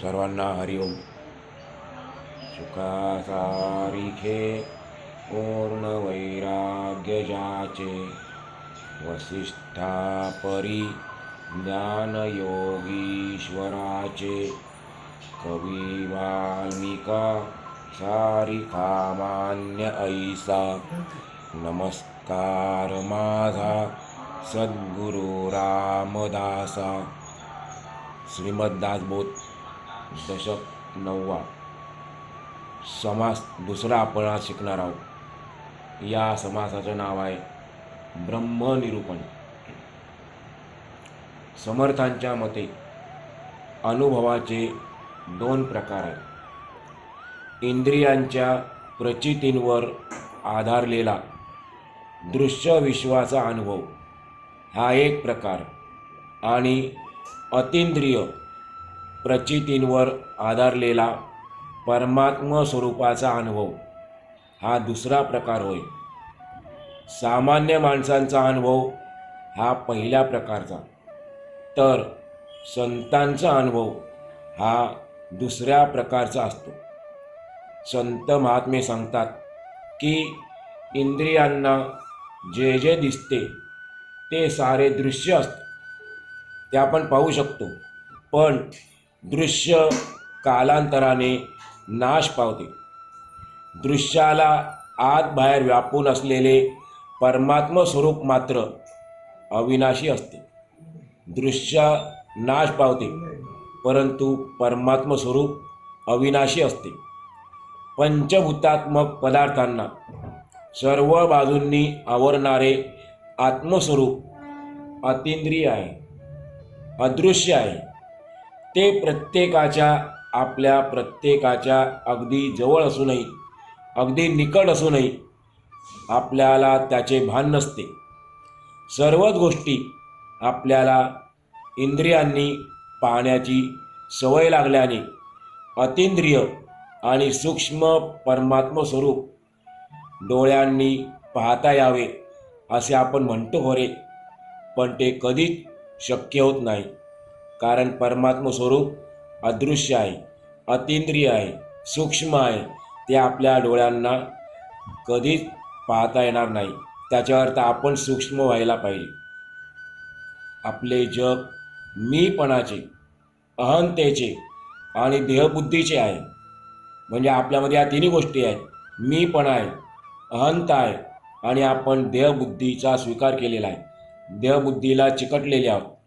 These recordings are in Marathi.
सर्वांना हरिओम सुखासारिखे पूर्ण वैराग्यजाचे वसिष्ठा परी ज्ञानयोगीश्वराचे कवी वाल्मिका सारिका मान्य ऐसा. नमस्कार माझा सद्गुरु रामदासा. श्रीमद्दासबोध दशक नववा समास दुसरा आपण आज शिकणार आहोत. या समासाचं नाव आहे ब्रह्मनिरूपण. समर्थांच्या मते अनुभवाचे दोन प्रकार आहेत. इंद्रियांच्या प्रचितींवर आधारलेला दृश्य विश्वाचा अनुभव हा एक प्रकार आणि अतिंद्रिय प्रचितींवर आधारलेला परमात्म स्वरूपाचा अनुभव. हा दुसरा प्रकार होय. सामान्य माणसांचा अनुभव हा पहिल्या प्रकारचा. तर संतांचा अनुभव हा दुसऱ्या प्रकारचा असतो. संत महात्मे सांगतात की इंद्रियांना जे जे दिसते ते सारे दृश्य असते. ते आपण पाहू शकतो. पण दृश्य कालांतराने नाश पावते. दृश्याला आत बाहेर व्यापून असलेले परमात्म स्वरूप मात्र अविनाशी असते. दृश्य नाश पावते परंतु परमात्म स्वरूप अविनाशी असते. पंचभूतात्मक पदार्थांना सर्व बाजूंनी आवरणारे आत्मस्वरूप अतिंद्रिय आहे अदृश्य आहे. ते प्रत्येकाच्या आपल्या प्रत्येकाच्या अगदी जवळ असूनही अगदी निकट असूनही आपल्याला त्याचे भान नसते. सर्वच गोष्टी आपल्याला इंद्रियांनी पाहण्याची सवय लागल्याने अतिंद्रिय आणि सूक्ष्म परमात्म स्वरूप डोळ्यांनी पाहता यावे असे आपण म्हणतो खरे पण ते कधीच शक्य होत नाही. कारण परमात्म स्वरूप अदृश्य आहे अतिंद्रिय आहे सूक्ष्म आहे. ते आपल्या डोळ्यांना कधीच पाहता येणार नाही. त्याच्या अर्थ आपण सूक्ष्म व्हायला पाहिजे. आपले जग मीपणाचे अहंतेचे आणि देहबुद्धीचे आहे. म्हणजे आपल्यामध्ये या तिन्ही गोष्टी आहेत. मीपण आहे अहंत आहे आणि आपण देहबुद्धीचा स्वीकार केलेला आहे. देहबुद्धीला चिकटलेले आहोत.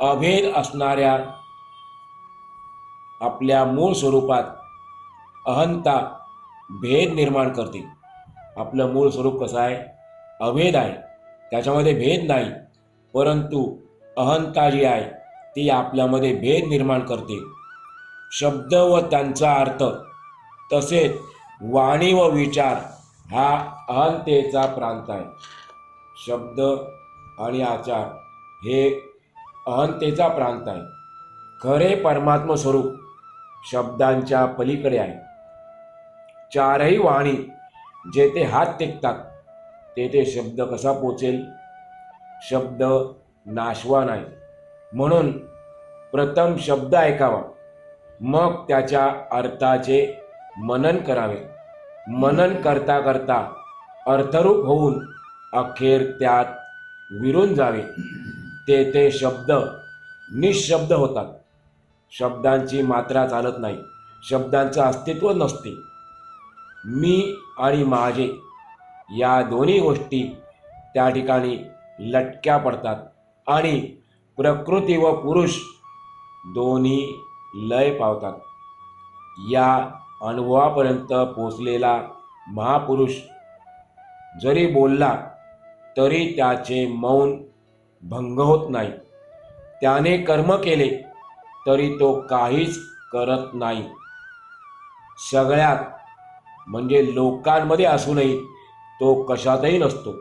अभेद असणाऱ्या आपल्या मूळ स्वरूपात अहंता भेद निर्माण करते. आपलं मूळ स्वरूप कसं आहे? अभेद आहे. त्याच्यामध्ये भेद नाही. परंतु अहंता जी आहे ती आपल्यामध्ये भेद निर्माण करते. शब्द व त्यांचा अर्थ तसेच वाणी व विचार हा अहंतेचा प्रांत आहे. शब्द आणि आचार हे अहंतेचा प्रांत आहे. खरे परमात्म स्वरूप शब्दांच्या पलीकडे आहे. चारही वाणी जेथे हात टेकतात तेथे शब्द कसा पोचेल? शब्द नाशवान आहे म्हणून प्रथम शब्द ऐकावा. मग त्याच्या अर्थाचे मनन करावे. मनन करता करता अर्थरूप होऊन अखेर त्यात विरून जावे. ते ते शब्द निशब्द होतात. शब्दांची मात्रा चालत नाही. शब्दांचं अस्तित्व नसते. मी आणि माझे या दोन्ही गोष्टी त्या ठिकाणी लटक्या पडतात आणि प्रकृती व पुरुष दोन्ही लय पावतात. या अनुभवापर्यंत पोचलेला महापुरुष जरी बोलला तरी त्याचे मौन भंग होत नाही. त्याने कर्म केले तरी तो काहीच करत नाही. सगळ्यात म्हणजे लोकांमध्ये असूनही तो कशातही नसतो.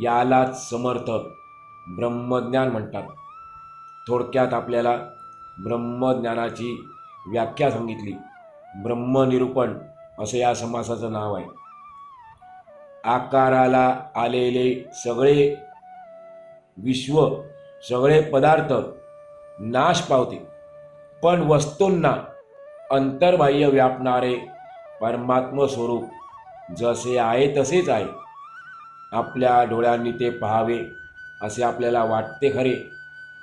यालाच समर्थ ब्रह्मज्ञान म्हणतात. थोडक्यात आपल्याला ब्रह्मज्ञानाची व्याख्या सांगितली. ब्रह्मनिरूपण असं या समासाचं नाव आहे. आकाराला आलेले सगळे विश्व सगळे पदार्थ नाश पावते पण वस्तूंना अंतर्बाह्य व्यापणारे परमात्म स्वरूप जसे आहे तसेच आहे. आपल्या डोळ्यांनी ते पाहावे असे आपल्याला वाटते खरे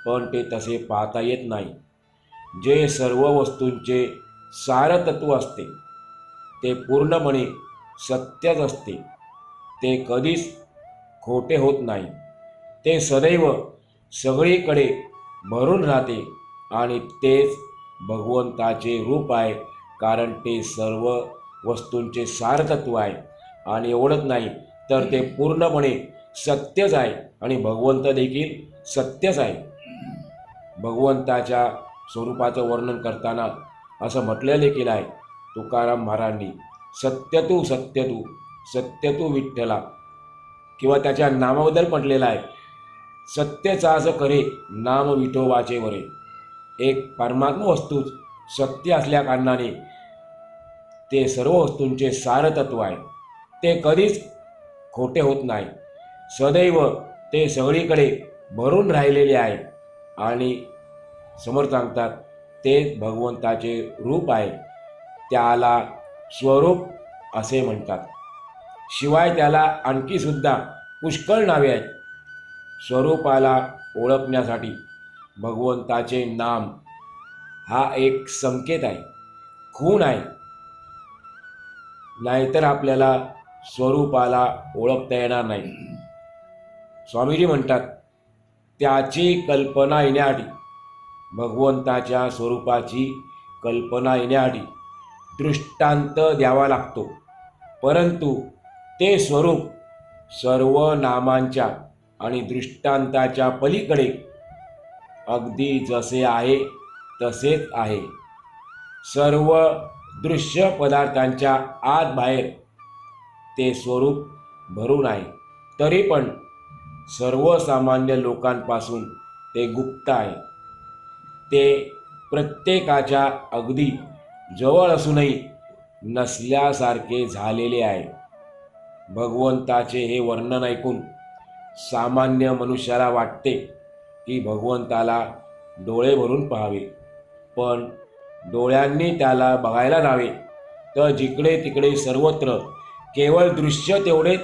पण ते तसे पाहता येत नाही. जे सर्व वस्तूंचे सारतत्व असते ते पूर्णपणे सत्यच असते. ते कधीच खोटे होत नाही. ते सदैव सगळीकडे भरून राहते आणि तेच भगवंताचे रूप आहे कारण ते सर्व वस्तूंचे सारतत्व आहे. आणि एवढंच नाही तर ते पूर्णपणे सत्यच आहे आणि भगवंत देखील सत्यच आहे. भगवंताच्या स्वरूपाचं वर्णन करताना असं म्हटलं देखील आहे तुकाराम महाराजांनी सत्य तू सत्य तू सत्य तू विठ्ठला किंवा त्याच्या नामाबद्दल म्हटलेलं आहे सत्यचा असं करे नाम विठोबाचे वरे. एक परमात्म वस्तूच सत्य असल्या कारणाने ते सर्व वस्तूंचे सारतत्व आहे. ते कधीच खोटे होत नाही. सदैव ते सगळीकडे भरून राहिलेले आहे आणि समोर सांगतात ते भगवंताचे रूप आहे. त्याला स्वरूप असे म्हणतात. शिवाय त्याला आणखी सुद्धा पुष्कळ नावे आहेत. स्वरूपाला ओळखण्यासाठी भगवंताचे नाम हा एक संकेत आहे खूण आहे. नाहीतर आपल्याला स्वरूपाला ओळखता येणार नाही. स्वामीजी म्हणतात त्याची कल्पना येण्याआधी भगवंताच्या स्वरूपाची कल्पना येण्याआधी दृष्टांत द्यावा लागतो. परंतु ते स्वरूप सर्व नामांच्या आणि दृष्टांताच्या पलीकडे. अगदी जसे आहे तसेच आहे. सर्व दृश्य पदार्थांच्या आत बाहेर ते स्वरूप भरून आहे. तरी पण सर्वसामान्य लोकांपासून ते गुप्त आहे. ते प्रत्येकाच्या अगदी जवळ असूनही नसल्यासारखे झालेले आहे. भगवंताचे हे वर्णन ऐकून सामान्य मनुष्याला वाटते की भगवंताला डोळे भरून पाहावे. पण डोळ्यांनी त्याला बघायला जावे तर जिकडे तिकडे सर्वत्र केवळ दृश्य तेवढेच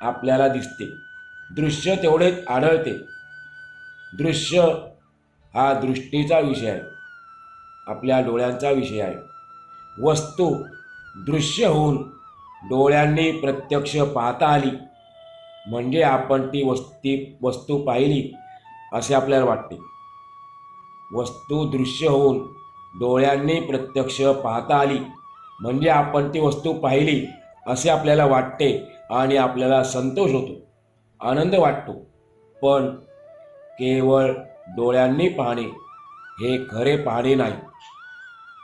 आपल्याला दिसते. दृश्य तेवढेच आढळते. दृश्य हा दृष्टीचा विषय आहे. आपल्या डोळ्यांचा विषय आहे. वस्तू दृश्य होऊन डोळ्यांनी प्रत्यक्ष पाहता आली. म्हणजे आपण ती वस्ती वस्तू पाहिली असे आपल्याला वाटते. वस्तू दृश्य होऊन डोळ्यांनी प्रत्यक्ष पाहता आली म्हणजे आपण ती वस्तू पाहिली असे आपल्याला वाटते आणि आपल्याला संतोष होतो आनंद वाटतो. पण केवळ डोळ्यांनी पाहणे हे खरे पाहणे नाही.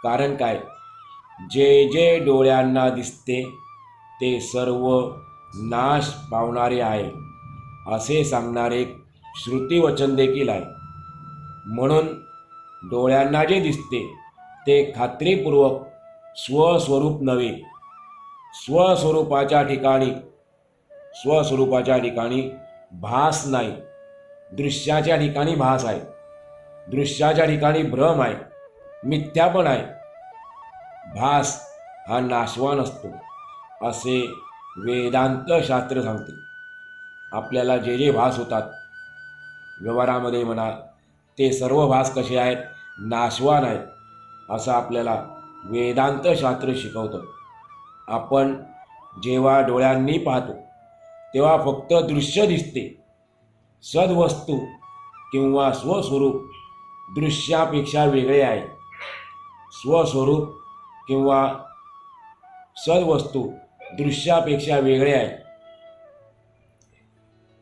कारण काय? जे जे डोळ्यांना दिसते ते सर्व नाश पावणारे आहे. असे सांगणारे श्रुतिवचन देखील आहे. म्हणून डोळ्यांना जे दिसते ते खात्रीपूर्वक स्वस्वरूप नव्हे. स्वस्वरूपाच्या ठिकाणी स्वस्वरूपाच्या ठिकाणी भास नाही. दृश्याच्या ठिकाणी भास आहे. दृश्याच्या ठिकाणी भ्रम आहे. मिथ्यापण आहे. भास हा नाशवान असतो. असे वेदांत शास्त्र सांगते. आपल्याला जे जे भास होतात व्यवहारामध्ये म्हणा ते सर्व भास कसे आहेत नाशवान आहेत असं आपल्याला वेदांत शास्त्र शिकवतं. आपण जेव्हा डोळ्यांनी पाहतो तेव्हा फक्त दृश्य दिसते. सद्वस्तू किंवा स्वस्वरूप दृश्यापेक्षा वेगळे आहे. स्वस्वरूप किंवा सद्वस्तू दृश्यापेक्षा वेगळे आहे.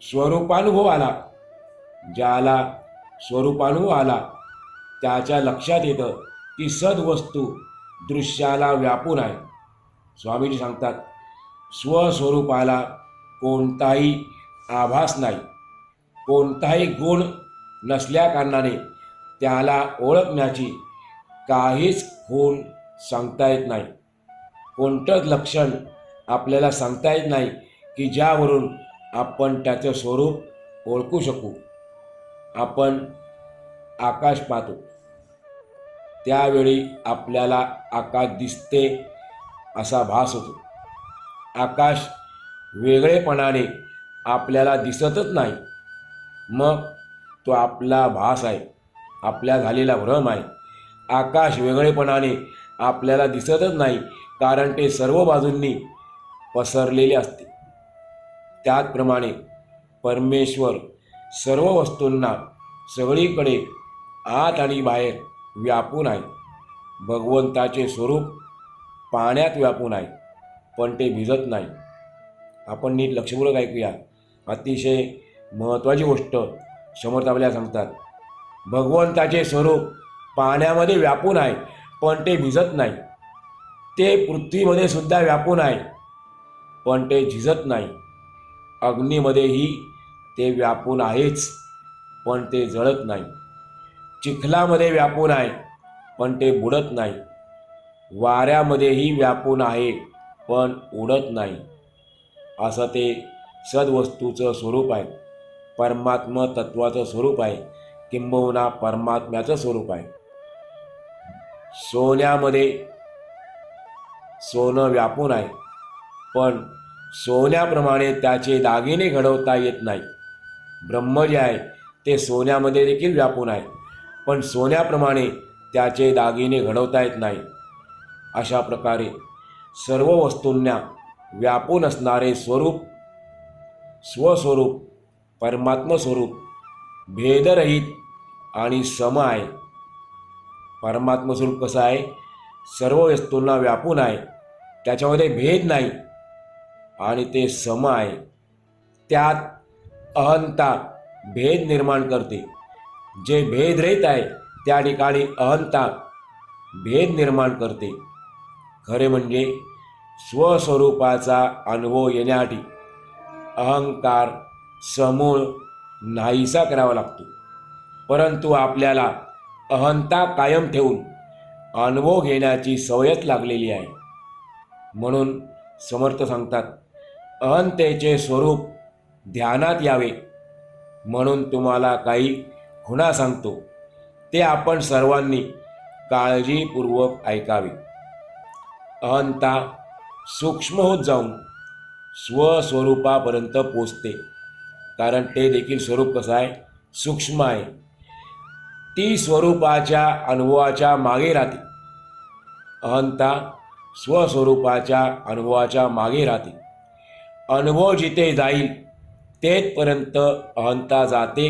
स्वरूपानुभव आला. ज्याला स्वरूपानुभव आला त्याच्या लक्षात येतं की सद्वस्तू दृश्याला व्यापून आहे. स्वामीजी सांगतात स्वस्वरूपाला कोणताही आभास नाही. कोणताही गुण नसल्याकारणाने त्याला ओळखण्याची काहीच खूण सांगता येत नाही. कोणतंच लक्षण आपल्याला सांगता येत नाही की ज्यावरून आपण त्याचं स्वरूप ओळखू शकू. आपण आकाश पाहतो. त्यावेळी आपल्याला आकाश दिसते असा भास होतो. आकाश वेगळेपणाने आपल्याला दिसतच नाही. मग तो आपला भास आहे. आपल्या झालेला भ्रम आहे. आकाश वेगळेपणाने आपल्याला दिसतच नाही कारण ते सर्व बाजूंनी पसरलेले असते. त्याचप्रमाणे परमेश्वर सर्व वस्तूंना सगळीकडे आत आणि बाहेर व्यापून आहे. भगवंताचे स्वरूप पाण्यात व्यापून आहे पण ते भिजत नाही. आपण नीट लक्षपूर्वक ऐकूया. अतिशय महत्त्वाची गोष्ट समर्थ आपल्याला सांगतात. भगवंताचे स्वरूप पाण्यामध्ये व्यापून आहे पण ते भिजत नाही. ते पृथ्वीमध्ये सुद्धा व्यापून आहे. पण ते झिजत नाही. अग्नीमध्येही ते व्यापून आहेच पण ते जळत नाही. चिखलामध्ये व्यापून आहे पण ते बुडत नाही. वाऱ्यामध्येही व्यापून आहे पण उडत नाही. असं ते सद्वस्तूचं स्वरूप आहे. परमात्म तत्वाचं स्वरूप आहे. किंबहुना परमात्म्याचं स्वरूप आहे. सोन्यामध्ये सोनं व्यापून आहे. पण सोन्याप्रमाणे त्याचे दागिने घडवता येत नाही. ब्रह्म जे आहे ते सोन्यामध्ये देखील व्यापून आहे पण सोन्याप्रमाणे त्याचे दागिने घडवता येत नाही. अशा प्रकारे सर्व वस्तूंना व्यापून असणारे स्वरूप स्वस्वरूप परमात्मस्वरूप भेदरहित आणि सम आहे. परमात्मस्वरूप कसं आहे? सर्व वस्तूंना व्यापून आहे त्याच्यामध्ये भेद नाही. आणि ते सम आहे. त्यात अहंता भेद निर्माण करते. जे भेदरहित आहे त्या ठिकाणी अहंता भेद निर्माण करते. खरे म्हणजे स्वस्वरूपाचा अनुभव येण्यासाठी अहंकार समूळ नाहीसा करावा लागतो. परंतु आपल्याला अहंता कायम ठेवून अनुभव घेण्याची सवयच लागलेली आहे. म्हणून समर्थ सांगतात अहंतेचे स्वरूप ध्यानात यावे म्हणून तुम्हाला काही खुणा सांगतो. ते आपण सर्वांनी काळजीपूर्वक ऐकावे. अहंता सूक्ष्म होत जाऊन स्वस्वरूपापर्यंत पोचते. कारण ते देखील स्वरूप कसं आहे? सूक्ष्म आहे. ती स्वरूपाच्या अनुभवाच्या मागे राहते. अहंता स्वस्वरूपाच्या अनुभवाच्या मागे राहते. अनुभव जिथे जाईल. तेथपर्यंत अहंता जाते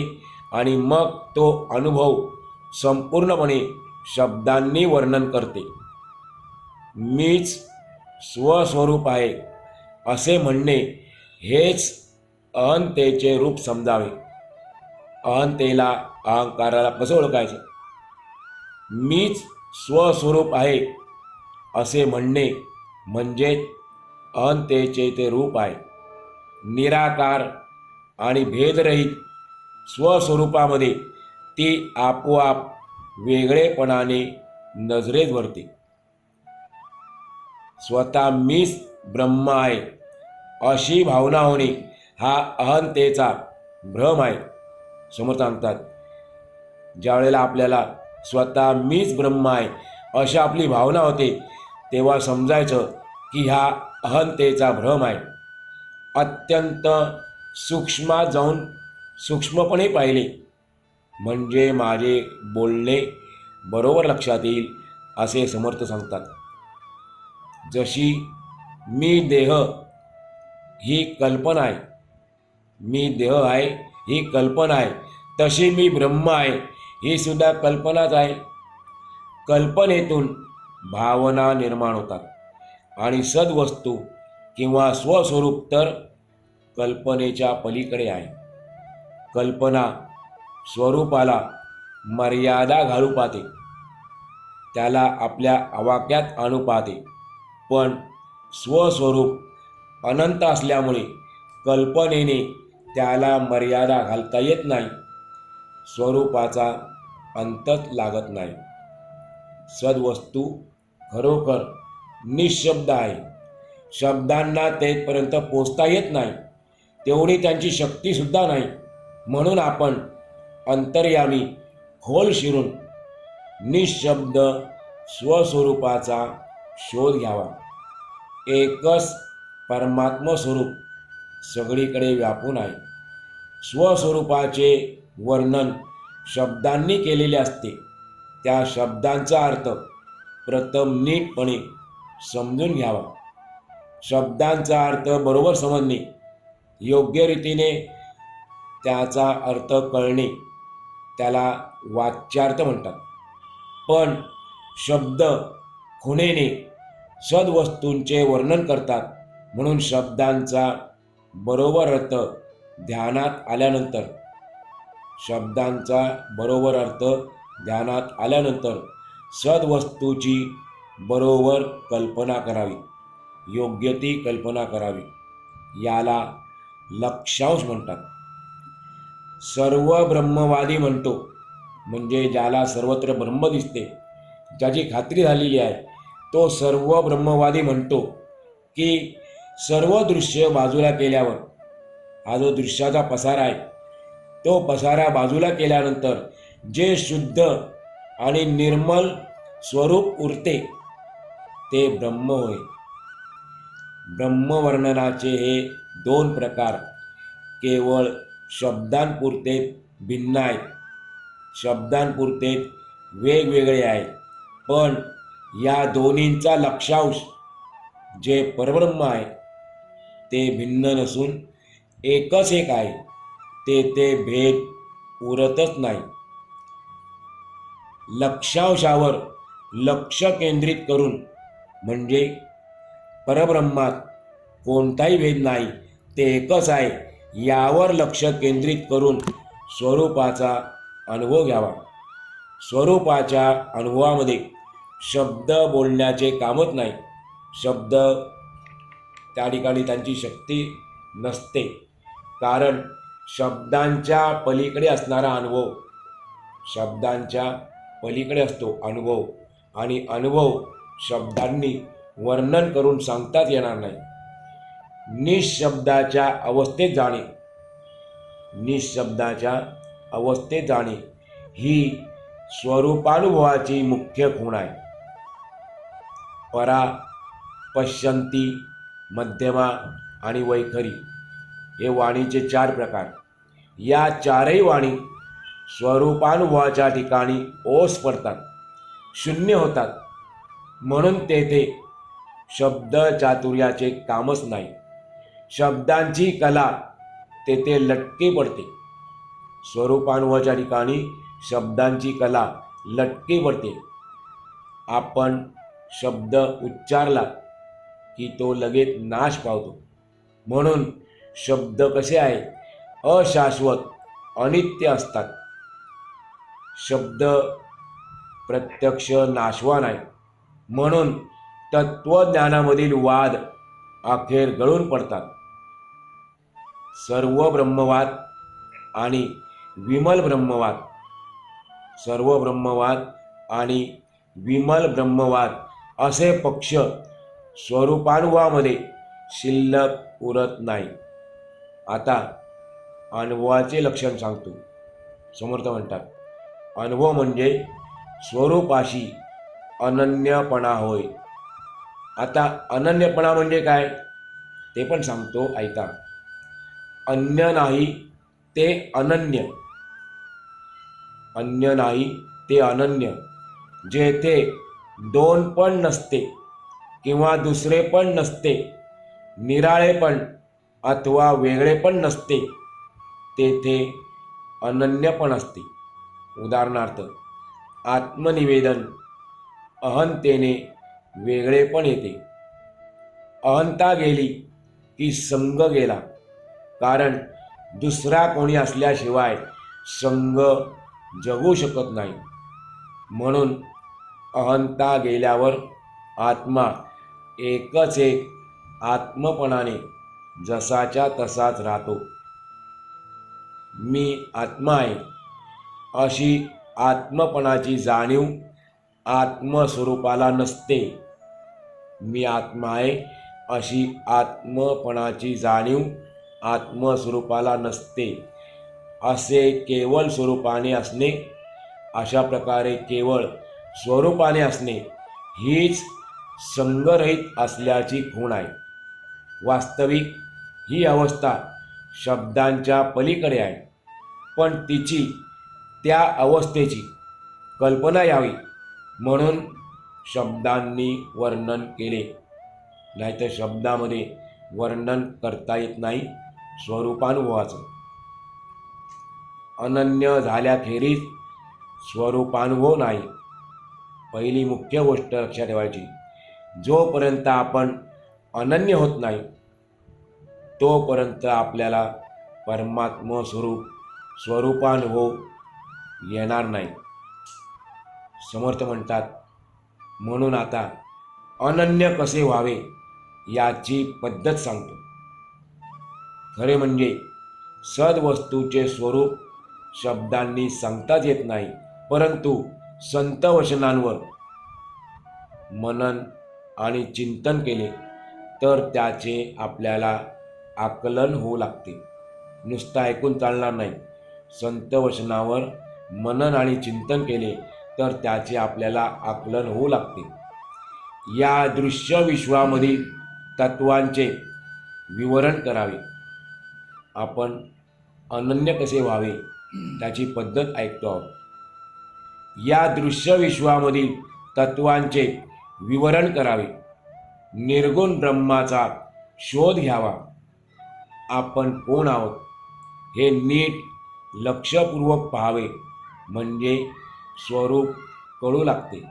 आणि मग तो अनुभव संपूर्णपणे शब्दांनी वर्णन करते. मीच स्वस्वरूप आहे असे म्हणणे हेच अहंतेचे रूप समजावे. अहंतेला अहंकाराला कसं ओळखायचं? मीच स्वस्वरूप आहे असे म्हणणे म्हणजे अहंतेचे ते रूप आहे. निराकार आणि भेदरहित स्वस्वरूपामध्ये ती आपोआप वेगळेपणाने नजरेत भरते स्वतः मीच ब्रह्म आहे अशी भावना होणे हा अहंतेचा भ्रम आहे. समोर सांगतात ज्यावेळेला आपल्याला स्वतः मीच ब्रह्म आहे अशी आपली भावना होते तेव्हा समजायचं की हा अहंतेचा भ्रम आहे. अत्यंत सूक्ष्मात जाऊन सूक्ष्मपणे पाहिले. म्हणजे माझे बोलणे बरोबर लक्षात येईल असे समर्थ सांगतात. जशी मी देह ही कल्पना आहे. मी देह आहे ही कल्पना आहे. तशी मी ब्रह्म आहे ही सुद्धा कल्पनाच आहे. कल्पनेतून भावना निर्माण होतात. आणि सद्वस्तू किंवा स्वस्वरूप तर कल्पनेच्या पलीकडे आहे. कल्पना स्वरूपाला मर्यादा घालू पाहते. त्याला आपल्या आवाक्यात आणू पाहते. पण स्वस्वरूप अनंत असल्यामुळे कल्पनेने त्याला मर्यादा घालता येत नाही. स्वरूपाचा अंतच लागत नाही. सद्वस्तू खरोखर निशब्द आहे. शब्दांना तेथपर्यंत पोचता येत नाही. तेवढी त्यांची शक्तीसुद्धा नाही. म्हणून आपण अंतर्यामी खोल शिरून निशब्द स्वस्वरूपाचा शोध घ्यावा. एकच परमात्म स्वरूप सगळीकडे व्यापून आहे. स्वस्वरूपाचे वर्णन शब्दांनी केलेले असते. त्या शब्दांचा अर्थ प्रथम नीटपणे समजून घ्यावा. शब्दांचा अर्थ बरोबर समजणे. योग्य रीतीने त्याचा अर्थ कळणे त्याला वाच्यार्थ म्हणतात. पण शब्द खुणेने सद्वस्तूंचे वर्णन करतात. म्हणून शब्दांचा बरोबर अर्थ ध्यानात आल्यानंतर शब्दांचा बरोबर अर्थ ध्यानात आल्यानंतर सद्वस्तूची बरोबर कल्पना करावी. योग्य ती कल्पना करावी. याला लक्षांश म्हणतात. सर्व ब्रह्मवादी म्हणतो म्हणजे ज्याला सर्वत्र ब्रह्म दिसते ज्याची खात्री झालेली आहे तो सर्व ब्रह्मवादी म्हणतो की सर्व दृश्य बाजूला केल्यावर हा जो दृश्याचा पसारा आहे तो पसारा बाजूला केल्यानंतर जे शुद्ध आणि निर्मल स्वरूप उरते ते ब्रह्म होय. ब्रह्मवर्णनाचे हे दोन प्रकार केवळ शब्दांपुरते भिन्न आहेत. शब्दांपुरते वेगवेगळे आहेत. पण या दोन्हींचा लक्षांश जे परब्रह्म आहे ते भिन्न नसून एकच एक आहे. ते ते भेद उरतच नाही. लक्षांशावर लक्ष केंद्रित करून म्हणजे परब्रह्मात कोणताही भेद नाही. ते एकच आहे. यावर लक्ष केंद्रित करून स्वरूपाचा अनुभव घ्यावा. स्वरूपाच्या अनुभवामध्ये शब्द बोलण्याचे कामच नाही. शब्द त्या ठिकाणी त्यांची शक्ती नसते. कारण शब्दांच्या पलीकडे असणारा अनुभव शब्दांच्या पलीकडे असतो अनुभव. आणि अनुभव शब्दांनी वर्णन करून सांगताच येणार नाही. निशब्दाच्या अवस्थेत जाणे. निशब्दाच्या अवस्थेत जाणे ही स्वरूपानुभवाची मुख्य खूण आहे. परा पश्यंती मध्यमा आणि वैखरी हे वाणीचे चार प्रकार. या चारही वाणी स्वरूपानुभवाच्या ठिकाणी ओस पडतात शून्य होतात. म्हणून तेथे शब्द चातुर्याचे कामच नाही. शब्दांची कला तेथे लटके पडते. स्वरूपानुभवाच्या ठिकाणी शब्दांची कला लटके पडते. आपण शब्द उच्चारला की तो लगेच नाश पावतो. म्हणून शब्द कसे आहे? अशाश्वत अनित्य असतात. शब्द प्रत्यक्ष नाशवान आहे. म्हणून तत्वज्ञानामधील वाद अखेर गळून पडतात. सर्व ब्रह्मवाद आणि विमल ब्रह्मवाद सर्व ब्रह्मवाद आणि विमल ब्रह्मवाद असे पक्ष स्वरूपानुवामध्ये शिल्लक उरत नाही. आता अनुभवाचे लक्षण सांगतो. समर्थ म्हणतात अनुभव म्हणजे स्वरूपाशी अनन्यपणा होय. आता अनन्यपणा म्हणजे काय? ते पण सांगतो ऐका. अन्य नाही ते अनन्य. अन्य नाही ते अनन्य. जेथे दोन पण नसते किंवा दुसरे पण नसते निराळे पण अथवा वेगळे पण नसते तेथे अनन्य पण असते. उदाहरणार्थ आत्मनिवेदन अहंतेने वेगळे पण येते. अहंता गेली की संघ गेला. कारण दुसरा कोणी असल्याशिवाय संघ जगू शकत नाही. म्हणून अहंता गेल्यावर आत्मा एकच एक आत्मपणाने जसाच्या तसाच राहतो. मी आत्मा आहे. अशी आत्मपणाची जाणीव आत्मस्वरूपाला नसते. मी आत्मा आहे अशी आत्मपणाची जाणीव आत्मस्वरूपाला नसते. असे केवळ स्वरूपाने असणे अशा प्रकारे केवळ स्वरूपाने असणे हीच संगरहित असल्याची खूण आहे. वास्तविक ही अवस्था शब्दांच्या पलीकडे आहे पण तिची त्या अवस्थेची कल्पना यावी. म्हणून शब्दांनी वर्णन केले. नाहीतर शब्दामध्ये वर्णन करता येत नाही स्वरूपानुभवाचं. अनन्य झाल्याखेरीज स्वरूपानुभव नाही. पहिली मुख्य गोष्ट लक्षात ठेवायची. जोपर्यंत आपण अनन्य होत नाही तोपर्यंत आपल्याला परमात्म स्वरूप स्वरूपानुभव येणार नाही. समर्थ म्हणतात. म्हणून आता अनन्य कसे व्हावे याची पद्धत सांगतो. खरे म्हणजे सद्वस्तूचे स्वरूप शब्दांनी सांगताच येत नाही परंतु संत वचनांवर मनन आणि चिंतन केले तर त्याचे आपल्याला आकलन होऊ लागते. नुसतं ऐकून चालणार नाही. संत वचनावर मनन आणि चिंतन केले तर त्याचे आपल्याला आकलन होऊ लागते. या दृश्य विश्वामधील तत्वांचे विवरण करावे. आपण अनन्य कसे व्हावे त्याची पद्धत ऐकतो आहोत. या दृश्य विश्वामधील तत्वांचे विवरण करावे. निर्गुण ब्रह्माचा शोध घ्यावा. आपण कोण आहोत? हे नीट लक्षपूर्वक पाहावे. म्हणजे स्वरूप कळू लागते.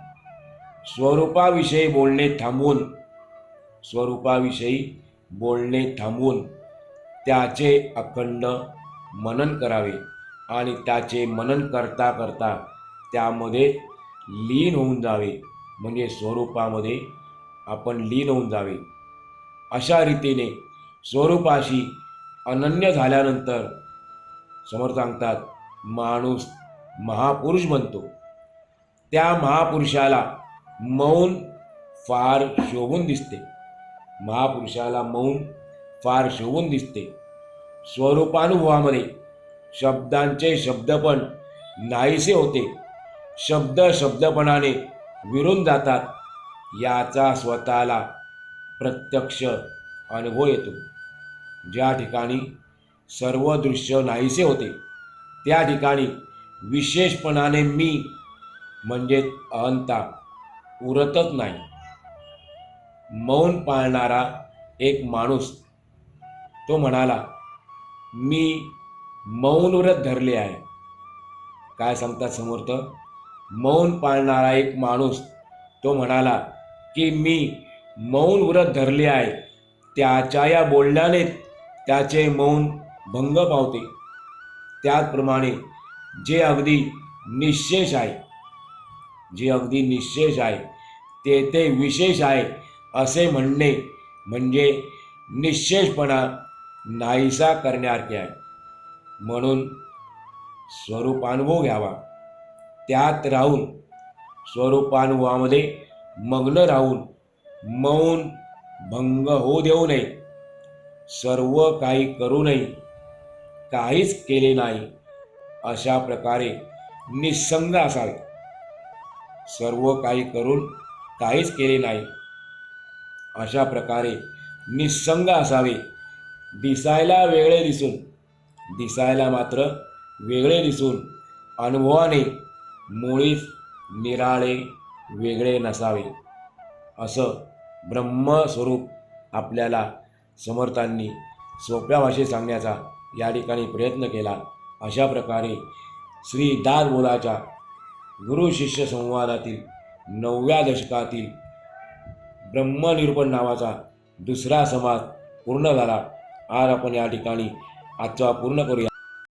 स्वरूपाविषयी बोलणे थांबवून स्वरूपाविषयी बोलणे थांबवून त्याचे अखंड मनन करावे आणि त्याचे मनन करता करता त्यामध्ये लीन होऊन जावे. म्हणजे स्वरूपामध्ये आपण लीन होऊन जावे. अशा रीतीने स्वरूपाशी अनन्य झाल्यानंतर समोर सांगतात माणूस महापुरुष बनतो त्या महापुरुषाला मौन फार शोभून दिसते. महापुरुषाला मौन फार शोभून दिसते. स्वरूपानुभवामध्ये शब्दांचे शब्दपण नाहीसे होते. शब्द शब्दपणाने विरून जातात. याचा स्वतःला प्रत्यक्ष अनुभव येतो. ज्या ठिकाणी सर्व दृश्य नाहीसे होते त्या ठिकाणी विशेषपणाने मी म्हणजे अहंता उरतच नाही. मौन पाळणारा एक माणूस तो म्हणाला मी मौन व्रत धरले आहे. काय सांगतात समोरत मौन पाळणारा एक माणूस तो म्हणाला की मी मौन व्रत धरले आहे त्याच्या या बोलण्याने त्याचे मौन भंग पावते. त्याचप्रमाणे जे अगदी निशेष आहे जे अगदी निशेष आहे ते ते विशेष आहे असे म्हणणे म्हणजे निशेषपणा नाहीसा करण्यासारखे आहे. म्हणून स्वरूपानुभव घ्यावा. त्यात राहून स्वरूपानुभवामध्ये मग्न राहून मौन भंग होऊ देऊ नये. सर्व काही करू नये. काहीच केले नाही. अशा प्रकारे निसंग असावे. सर्व काही करून काहीच केले नाही. अशा प्रकारे निसंग असावे. दिसायला वेगळे दिसून दिसायला मात्र वेगळे दिसून. अनुभवाने मुळीच निराळे वेगळे नसावे. असं ब्रह्मस्वरूप आपल्याला समर्थांनी सोप्या भाषेत सांगण्याचा या ठिकाणी प्रयत्न केला. अशा प्रकारे श्री दास बोलाच्या गुरु शिष्य संवादातील नवव्या दशकातील ब्रह्मनिरूपण नावाचा दुसरा समाज पूर्ण झाला. आज आपण या ठिकाणी आजचा पूर्ण करूया.